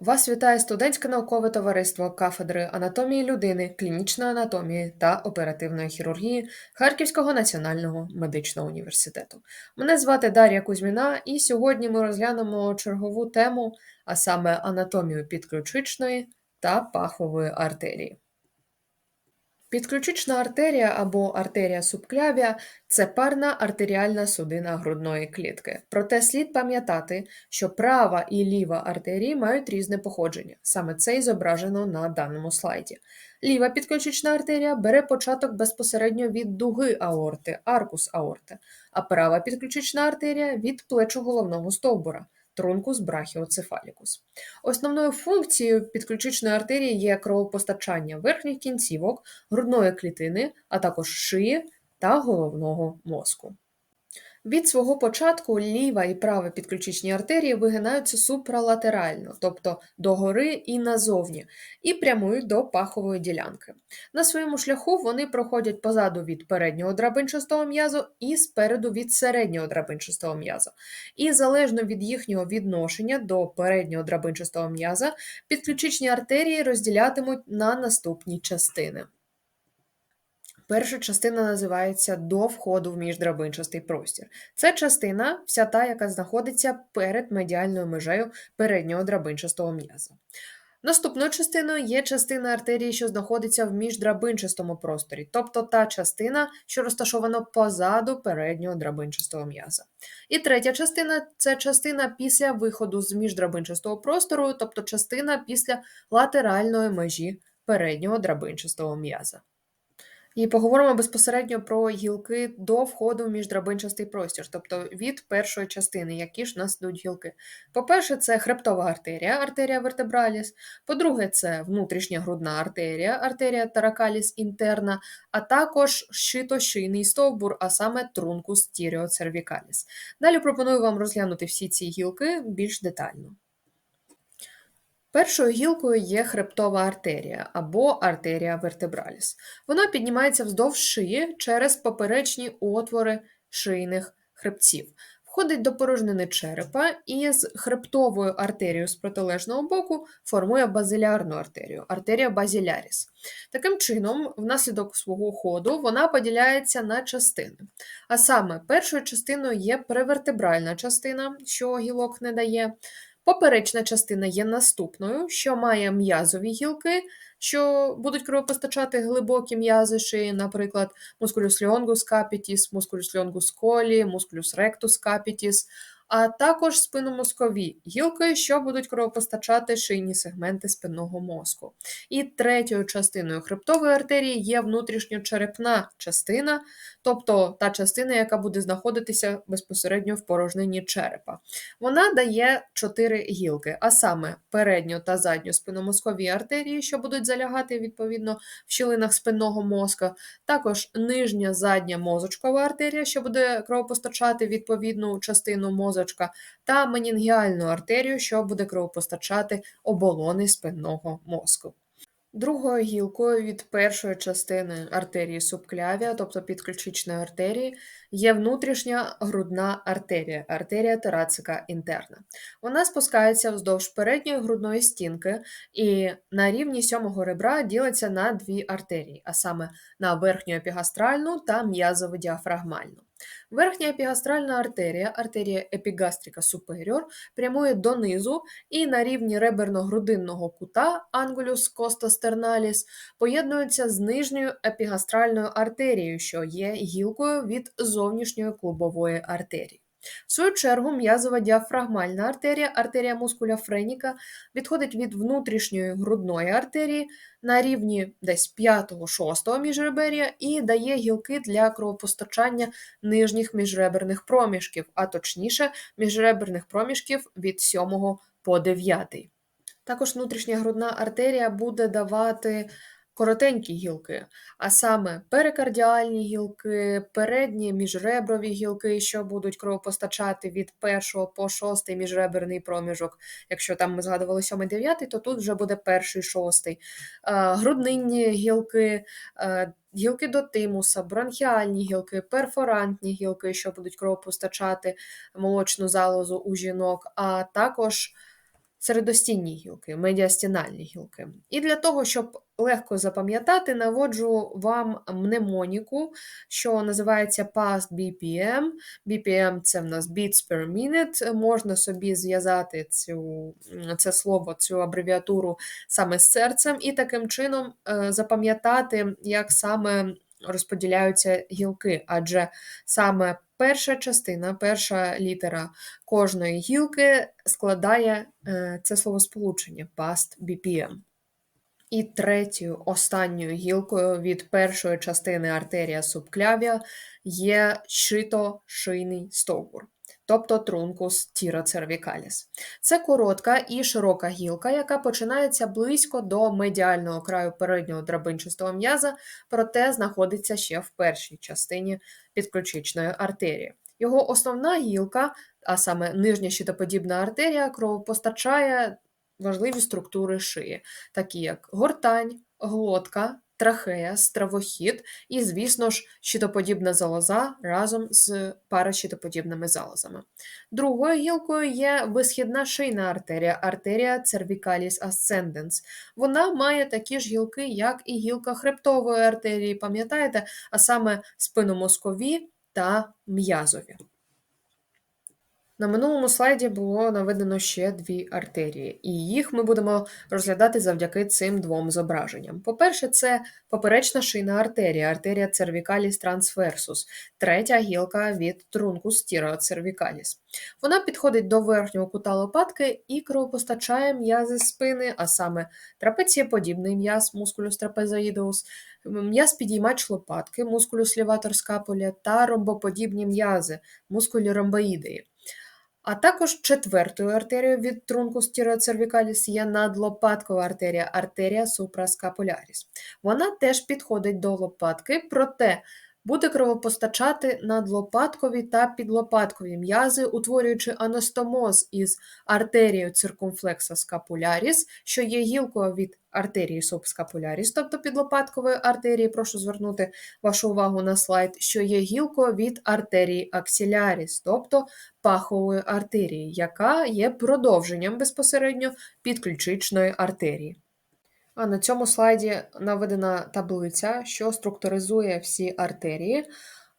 Вас вітає студентське наукове товариство кафедри анатомії людини, клінічної анатомії та оперативної хірургії Харківського національного медичного університету. Мене звати Дар'я Кузьміна, і сьогодні ми розглянемо чергову тему, а саме анатомію підключичної та пахової артерії. Підключична артерія або артерія субклявія це парна артеріальна судина грудної клітки. Проте слід пам'ятати, що права і ліва артерії мають різне походження. Саме це і зображено на даному слайді. Ліва підключична артерія бере початок безпосередньо від дуги аорти, аркус аорти, а права підключична артерія від плечу головного стовбура трункус брахіоцефалікус. Основною функцією підключичної артерії є кровопостачання верхніх кінцівок, грудної клітини, а також шиї та головного мозку. Від свого початку ліва і права підключичні артерії вигинаються супралатерально, тобто догори і назовні, і прямують до пахової ділянки. На своєму шляху вони проходять позаду від переднього драбинчастого м'язу і спереду від середнього драбинчастого м'яза. І залежно від їхнього відношення до переднього драбинчастого м'яза, підключичні артерії розділятимуть на наступні частини. Перша частина називається до входу в міждрабинчастий простір. Це частина, вся та, яка знаходиться перед медіальною межею переднього драбинчастого м'яза. Наступною частиною є частина артерії, що знаходиться в міждрабинчастому просторі, тобто та частина, що розташована позаду переднього драбинчастого м'яза. І третя частина це частина після виходу з міждрабинчастого простору, тобто частина після латеральної межі переднього драбинчастого м'яза. І поговоримо безпосередньо про гілки до входу в міждрабинчастий простір, тобто від першої частини, які ж нас йдуть гілки. По-перше, це хребтова артерія, артерія вертебраліс. По-друге, це внутрішня грудна артерія, артерія таракаліс інтерна, а також щитошийний стовбур, а саме трункус тіріоцервікаліс. Далі пропоную вам розглянути всі ці гілки більш детально. Першою гілкою є хребтова артерія або артерія вертебраліс. Вона піднімається вздовж шиї через поперечні отвори шийних хребців. Входить до порожнини черепа і з хребтовою артерією з протилежного боку формує базилярну артерію, артерія базіляріс. Таким чином, внаслідок свого ходу вона поділяється на частини. А саме, першою частиною є превертебральна частина, що гілок не дає. Поперечна частина є наступною, що має м'язові гілки, що будуть кровопостачати глибокі м'язи шиї, наприклад, мускулюс ліонгус capitis, мускулюс ліонгус колі, мускулюс ректус capitis, а також спиномозкові гілки, що будуть кровопостачати шийні сегменти спинного мозку. І третьою частиною хребтової артерії є внутрішньочерепна частина, тобто та частина, яка буде знаходитися безпосередньо в порожнині черепа. Вона дає чотири гілки, а саме передню та задню спиномозкові артерії, що будуть залягати відповідно в щілинах спинного мозка, також нижня задня мозочкова артерія, що буде кровопостачати відповідну частину мозочка, та менінгіальну артерію, що буде кровопостачати оболони спинного мозку. Другою гілкою від першої частини артерії субклявія, тобто підключичної артерії, є внутрішня грудна артерія, артерія терацика інтерна. Вона спускається вздовж передньої грудної стінки і на рівні сьомого ребра ділиться на дві артерії, а саме на верхню епігастральну та м'язово діафрагмальну. Верхня епігастральна артерія, артерія епігастрика суперіор, прямує донизу і на рівні реберно-грудинного кута ангулюс костастерналіс поєднується з нижньою епігастральною артерією, що є гілкою від зовнішньої клубової артерії. В свою чергу, м'язова діафрагмальна артерія, артерія мускуля френіка, відходить від внутрішньої грудної артерії на рівні десь 5-6 міжребер'я і дає гілки для кровопостачання нижніх міжреберних проміжків, а точніше, міжреберних проміжків від 7 по 9. Також внутрішня грудна артерія буде давати коротенькі гілки, а саме перикардіальні гілки, передні міжреброві гілки, що будуть кровопостачати від першого по шостий міжреберний проміжок. Якщо там ми згадували сьомий дев'ятий, то тут вже буде перший шостий. Груднинні гілки. Гілки до тимуса, бронхіальні гілки, перфорантні гілки, що будуть кровопостачати молочну залозу у жінок, а також середостінні гілки, медіастінальні гілки. І для того, щоб легко запам'ятати, наводжу вам мнемоніку, що називається Past BPM. BPM це в нас Beats per Minute. Можна собі зв'язати цю, це слово, цю абревіатуру саме з серцем, і таким чином е, запам'ятати, як саме розподіляються гілки, адже саме перша частина, перша літера кожної гілки складає е, це словосполучення past BPM. І третьою, останньою гілкою від першої частини артерія субклявія є шито-шийний стовбур, тобто трункус тіроцервікаліс. Це коротка і широка гілка, яка починається близько до медіального краю переднього драбинчастого м'яза, проте знаходиться ще в першій частині підключичної артерії. Його основна гілка, а саме нижня щитоподібна артерія, кровопостачає важливі структури шиї, такі як гортань, глотка, трахея, стравохід і, звісно ж, щитоподібна залоза разом з паращитоподібними залозами. Другою гілкою є висхідна шийна артерія, артерія cervicalis ascendens. Вона має такі ж гілки, як і гілка хребтової артерії, пам'ятаєте, а саме спиномозкові та м'язові. На минулому слайді було наведено ще дві артерії, і їх ми будемо розглядати завдяки цим двом зображенням. По-перше, це поперечна шийна артерія, артерія cervicalis transversus, третя гілка від трункус cervicalis. Вона підходить до верхнього кута лопатки і кровопостачає м'язи спини, а саме трапецієподібний м'яз, мускулюс трапезоїдеус, м'яз підіймач лопатки, мускулюс ліватор скапуля та ромбоподібні м'язи, мускулі ромбоїдеї. А також четвертою артерією від трунку тіреоцервікаліс є надлопаткова артерія, артерія супраскапуляріс. Вона теж підходить до лопатки, проте буде кровопостачати надлопаткові та підлопаткові м'язи, утворюючи анастомоз із артерією циркумфлекса скапуляріс, що є гілкою від артерії субскапуляріс, тобто підлопаткової артерії, прошу звернути вашу увагу на слайд, що є гілкою від артерії аксіляріс, тобто пахової артерії, яка є продовженням безпосередньо підключичної артерії. А на цьому слайді наведена таблиця, що структуризує всі артерії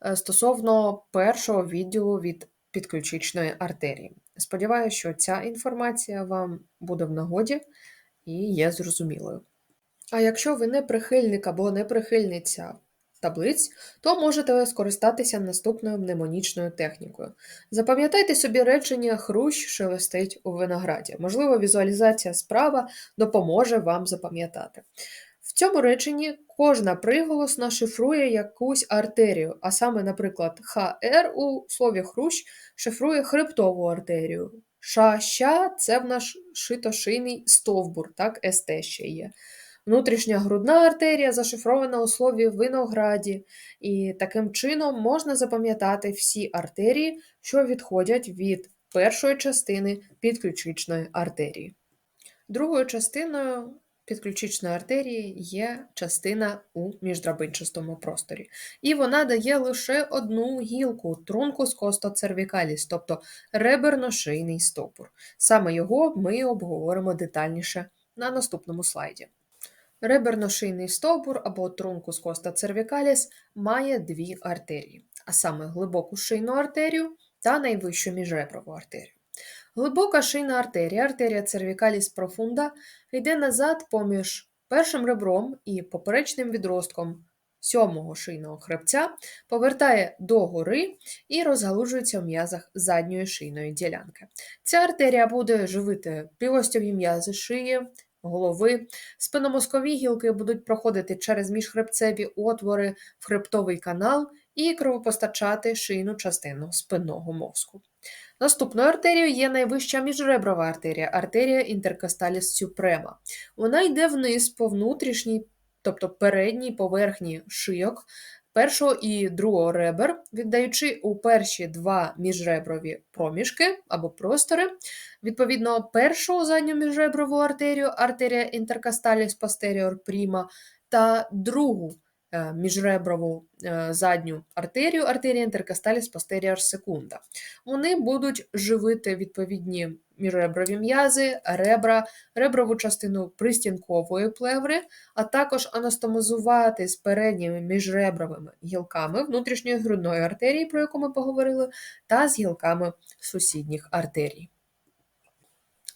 е, стосовно першого відділу від підключичної артерії. Сподіваюся, що ця інформація вам буде в нагоді і є зрозумілою. А якщо ви не прихильник або не прихильниця таблиць, то можете скористатися наступною мнемонічною технікою. Запам'ятайте собі речення хрущ шелестить у винограді. Можливо, візуалізація справа допоможе вам запам'ятати. В цьому реченні кожна приголосна шифрує якусь артерію, а саме, наприклад, ХР у слові хрущ шифрує хребтову артерію. Ша-ща це в наш шитошийний стовбур, так, СТ ще є. Внутрішня грудна артерія зашифрована у слові винограді, і таким чином можна запам'ятати всі артерії, що відходять від першої частини підключичної артерії. Другою частиною підключичної артерії є частина у міждрабинчастому просторі. І вона дає лише одну гілку трункус костоцервікаліс, тобто реберно-шийний стопур. Саме його ми обговоримо детальніше на наступному слайді. Реберно-шийний стовбур або трункус коста цервікаліс має дві артерії, а саме глибоку шийну артерію та найвищу міжреброву артерію. Глибока шийна артерія, артерія цервікаліс профунда, йде назад поміж першим ребром і поперечним відростком сьомого шийного хребця, повертає догори і розгалужується в м'язах задньої шийної ділянки. Ця артерія буде живити півостьові м'язи шиї, голови. Спиномозкові гілки будуть проходити через міжхребцеві отвори в хребтовий канал і кровопостачати шийну частину спинного мозку. Наступною артерією є найвища міжреброва артерія, артерія інтеркосталіс сюпрема. Вона йде вниз по внутрішній, тобто передній поверхні шийок першого і другого ребер, віддаючи у перші два міжреброві проміжки або простори, відповідно, першу задню міжреброву артерію, артерія інтеркасталіс posterior prima, та другу міжреброву е, задню артерію, артерія intercostalis posterior secunda. Вони будуть живити відповідні міжреброві м'язи, ребра, реброву частину пристінкової плеври, а також анастомозувати з передніми міжребровими гілками внутрішньої грудної артерії, про яку ми поговорили, та з гілками сусідніх артерій.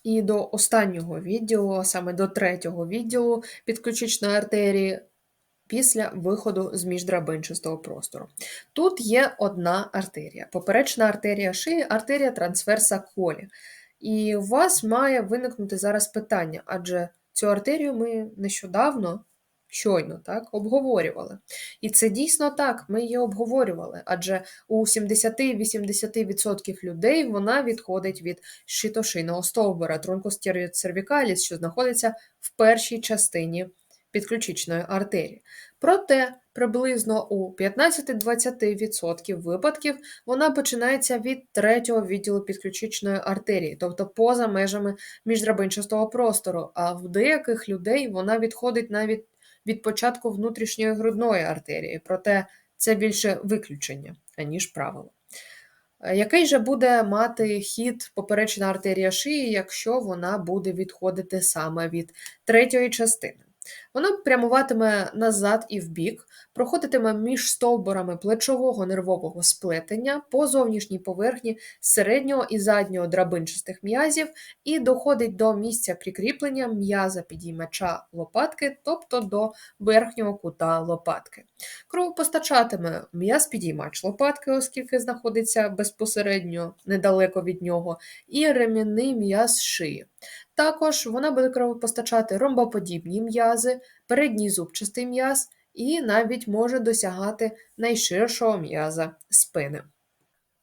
І до останнього відділу, саме до третього відділу підключичної артерії після виходу з міждрабинчастого простору. Тут є одна артерія, поперечна артерія шиї, артерія трансверса колі. І у вас має виникнути зараз питання, адже цю артерію ми нещодавно, щойно так, обговорювали. І це дійсно так, ми її обговорювали, адже у 70-80% людей вона відходить від щитошийного стовбура тронкостервікаліс, що знаходиться в першій частині підключичної артерії. Проте приблизно у 15-20% випадків вона починається від третього відділу підключичної артерії, тобто поза межами міждрабинчастого простору, а в деяких людей вона відходить навіть від початку внутрішньої грудної артерії, проте це більше виключення, аніж правило. Який же буде мати хід поперечна артерія шиї, якщо вона буде відходити саме від третьої частини? Воно прямуватиме назад і вбік, проходитиме між стовбурами плечового нервового сплетення по зовнішній поверхні середнього і заднього драбинчастих м'язів і доходить до місця прикріплення м'яза підіймача лопатки, тобто до верхнього кута лопатки. Кровопостачатиме м'яз підіймач лопатки, оскільки знаходиться безпосередньо недалеко від нього, і ремінний м'яз шиї. Також вона буде кровопостачати ромбоподібні м'язи, передній зубчастий м'яз і навіть може досягати найширшого м'яза спини.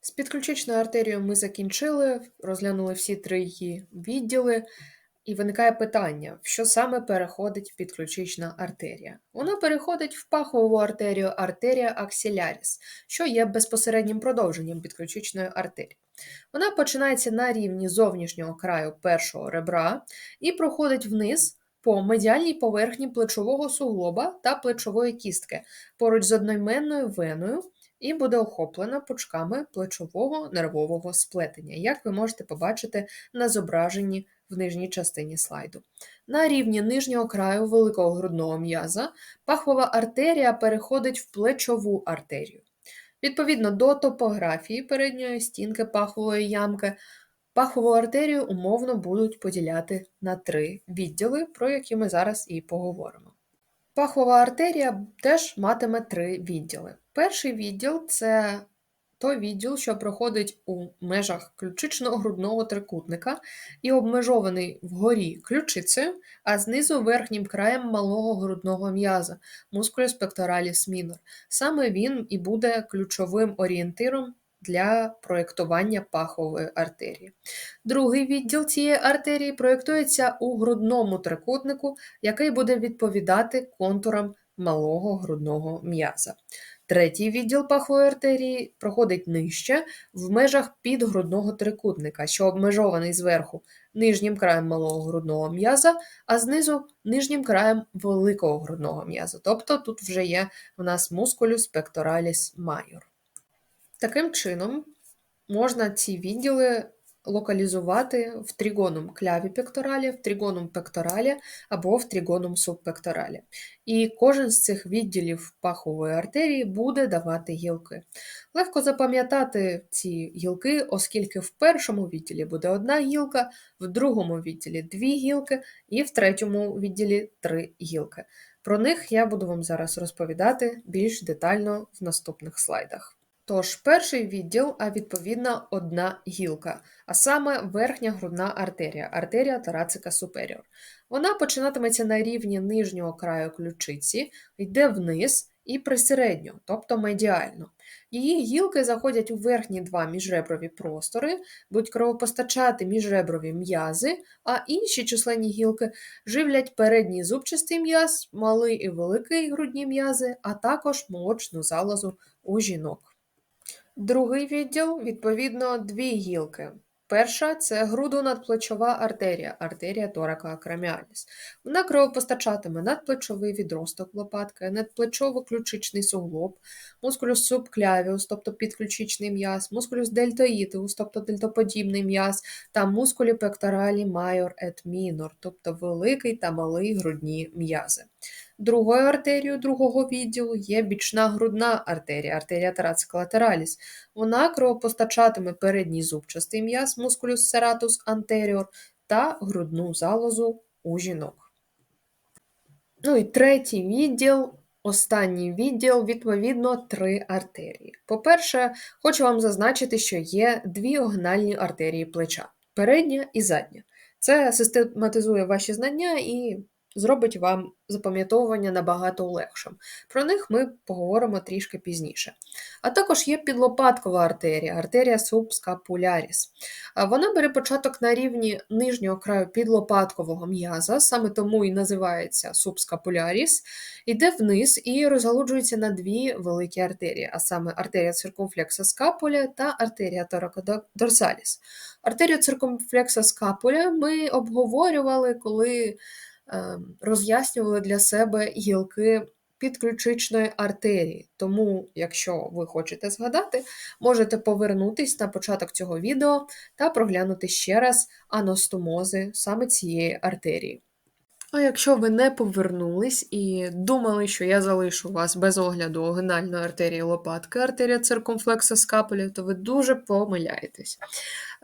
З підключичною артерією ми закінчили, розглянули всі три її відділи, і виникає питання, в що саме переходить підключична артерія? Вона переходить в пахову артерію артерія аксіляріс, що є безпосереднім продовженням підключичної артерії. Вона починається на рівні зовнішнього краю першого ребра і проходить вниз по медіальній поверхні плечового суглоба та плечової кістки поруч з одноіменною веною і буде охоплена пучками плечового нервового сплетення, як ви можете побачити на зображенні в нижній частині слайду. На рівні нижнього краю великого грудного м'яза пахвова артерія переходить в плечову артерію. Відповідно до топографії передньої стінки пахової ямки, пахову артерію умовно будуть поділяти на три відділи, про які ми зараз і поговоримо. Пахова артерія теж матиме три відділи. Перший відділ це той відділ, що проходить у межах ключично-грудного трикутника і обмежований вгорі ключицею, а знизу верхнім краєм малого грудного м'яза мускулюс pectoralis minor. Саме він і буде ключовим орієнтиром для проєктування пахової артерії. Другий відділ цієї артерії проєктується у грудному трикутнику, який буде відповідати контурам малого грудного м'яза. Третій відділ пахової артерії проходить нижче в межах підгрудного трикутника, що обмежований зверху нижнім краєм малого грудного м'яза, а знизу нижнім краєм великого грудного м'яза. Тобто тут вже є у нас мускулюс pectoralis major. Таким чином, можна ці відділи локалізувати в тригоном кляві пекторалі, в тригоном пекторалі або в тригоном субпекторалі. І кожен з цих відділів пахової артерії буде давати гілки. Легко запам'ятати ці гілки, оскільки в першому відділі буде одна гілка, в другому відділі дві гілки, і в третьому відділі три гілки. Про них я буду вам зараз розповідати більш детально в наступних слайдах. Тож, перший відділ, а відповідно одна гілка, а саме верхня грудна артерія, артерія тарацика суперіор. Вона починатиметься на рівні нижнього краю ключиці, йде вниз і присередньо, тобто медіально. Її гілки заходять у верхні два міжреброві простори, будуть кровопостачати міжреброві м'язи, а інші численні гілки живлять передній зубчастий м'яз, малий і великий грудні м'язи, а також молочну залозу у жінок. Другий відділ, відповідно, дві гілки. Перша це грудонадплечова артерія, артерія торака акроміаліс. Вона кровопостачатиме надплечовий відросток лопатки, надплечово-ключичний суглоб, мускулюс субклявіус, тобто підключичний м'яз, мускулюс дельтоїдеус, тобто дельтоподібний м'яз, та мускулі пекторалі майор ет мінор, тобто великий та малий грудні м'язи. Другою артерією другого відділу є бічна грудна артерія, артерія тарациколатераліс. Вона кровопостачатиме передній зубчастий м'яз, мускулюс сератус антеріор та грудну залозу у жінок. Ну і третій відділ, останній відділ, відповідно, три артерії. По-перше, хочу вам зазначити, що є дві огнальні артерії плеча передня і задня. Це систематизує ваші знання і зробить вам запам'ятовування набагато легшим. Про них ми поговоримо трішки пізніше. А також є підлопаткова артерія, артерія субскапуляріс. Вона бере початок на рівні нижнього краю підлопаткового м'яза, саме тому і називається субскапуляріс, йде вниз і розгалуджується на дві великі артерії, а саме артерія циркумфлекса скапуля та артерія торакодорсаліс. Артерію циркумфлекса скапуля ми обговорювали, коли роз'яснювали для себе гілки підключичної артерії. Тому, якщо ви хочете згадати, можете повернутись на початок цього відео та проглянути ще раз аностомози саме цієї артерії. А якщо ви не повернулись і думали, що я залишу вас без огляду огинальної артерії лопатки, артерія циркумфлекса скапулі, то ви дуже помиляєтесь.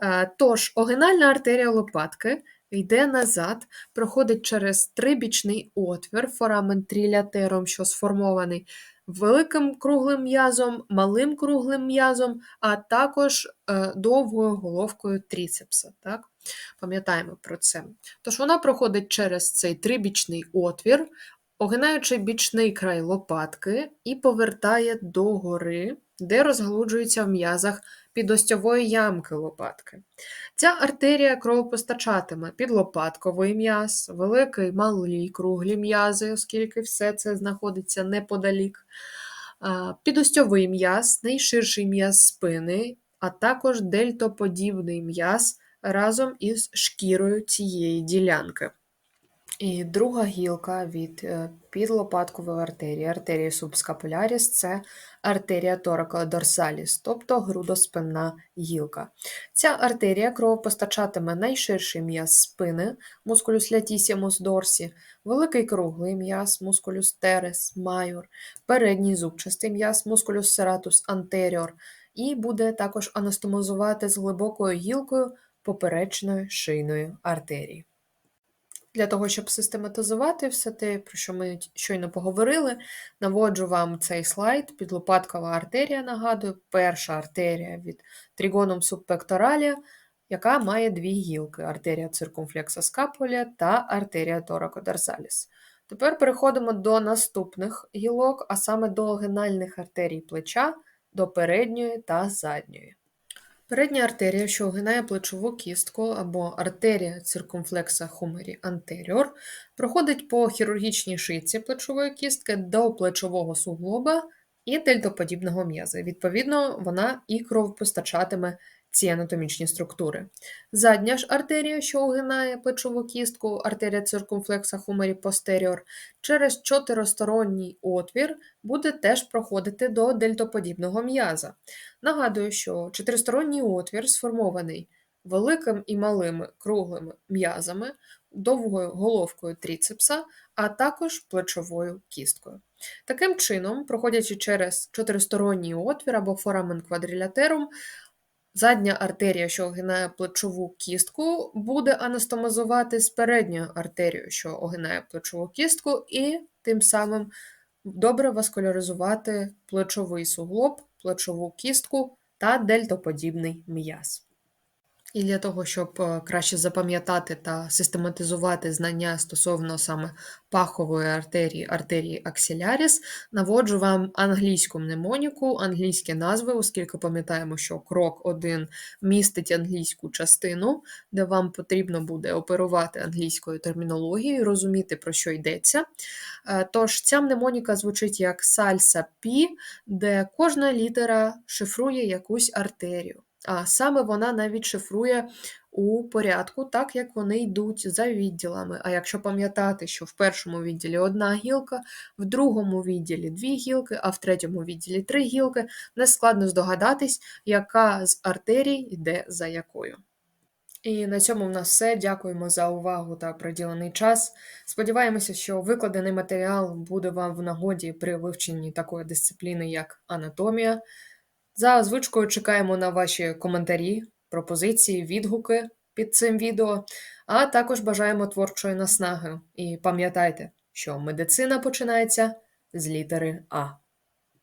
Е, Тож, огинальна артерія лопатки йде назад, проходить через трибічний отвір, форамен трілятером, що сформований великим круглим м'язом, малим круглим м'язом, а також е, довгою головкою тріцепса. Так? Пам'ятаємо про це. Тож вона проходить через цей трибічний отвір, огинаючи бічний край лопатки, і повертає догори, де розгалуджується в м'язах підостьової ямки лопатки. Ця артерія кровопостачатиме підлопатковий м'яз, великий малий круглі м'язи, оскільки все це знаходиться неподалік, підостьовий м'яз, найширший м'яз спини, а також дельтоподібний м'яз разом із шкірою цієї ділянки. І друга гілка від е, підлопаткової артерії, артерії субскапуляріс це артерія торакодорсаліс, тобто грудоспинна гілка. Ця артерія кровопостачатиме найширший м'яз спини, мускулюс лятісімус дорсі, великий круглий м'яз, мускулюс терес, майор, передній зубчастий м'яз, мускулюс сератус антеріор, і буде також анастомозувати з глибокою гілкою поперечної шийної артерії. Для того, щоб систематизувати все те, про що ми щойно поговорили, наводжу вам цей слайд, підлопаткова артерія, нагадую, перша артерія від тригоном субпекторалія, яка має дві гілки: артерія циркумфлекса скапуля та артерія торакодорсаліс. Тепер переходимо до наступних гілок, а саме до огинальних артерій плеча, до передньої та задньої. Передня артерія, що огинає плечову кістку або артерія циркумфлекса хумері антеріор, проходить по хірургічній шийці плечової кістки до плечового суглоба і дельтоподібного м'яза. Відповідно, вона і кровопостачатиме ці анатомічні структури. Задня ж артерія, що огинає плечову кістку, артерія циркумфлекса хумері постеріор, через чотиристоронній отвір буде теж проходити до дельтоподібного м'яза. Нагадую, що чотиристоронній отвір сформований великим і малими круглими м'язами, довгою головкою тріцепса, а також плечовою кісткою. Таким чином, проходячи через чотиристоронній отвір або форамен квадрілятерум, Задня артерія, що огинає плечову кістку, буде анастомозувати з передньою артерією, що огинає плечову кістку, і тим самим добре васкуляризувати плечовий суглоб, плечову кістку та дельтоподібний м'яз. І для того, щоб е, краще запам'ятати та систематизувати знання стосовно саме пахової артерії, артерії аксіляріс, наводжу вам англійську мнемоніку, англійські назви, оскільки пам'ятаємо, що крок 1 містить англійську частину, де вам потрібно буде оперувати англійською термінологією, розуміти, про що йдеться. Е, тож, ця мнемоніка звучить як сальса пі, де кожна літера шифрує якусь артерію. А саме вона навіть шифрує у порядку, так як вони йдуть за відділами. А якщо пам'ятати, що в першому відділі одна гілка, в другому відділі дві гілки, а в третьому відділі три гілки, не складно здогадатись, яка з артерій йде за якою. І на цьому в нас все. Дякуємо за увагу та приділений час. Сподіваємося, що викладений матеріал буде вам в нагоді при вивченні такої дисципліни, як анатомія. За звичкою чекаємо на ваші коментарі, пропозиції, відгуки під цим відео, а також бажаємо творчої наснаги. І пам'ятайте, що медицина починається з літери А.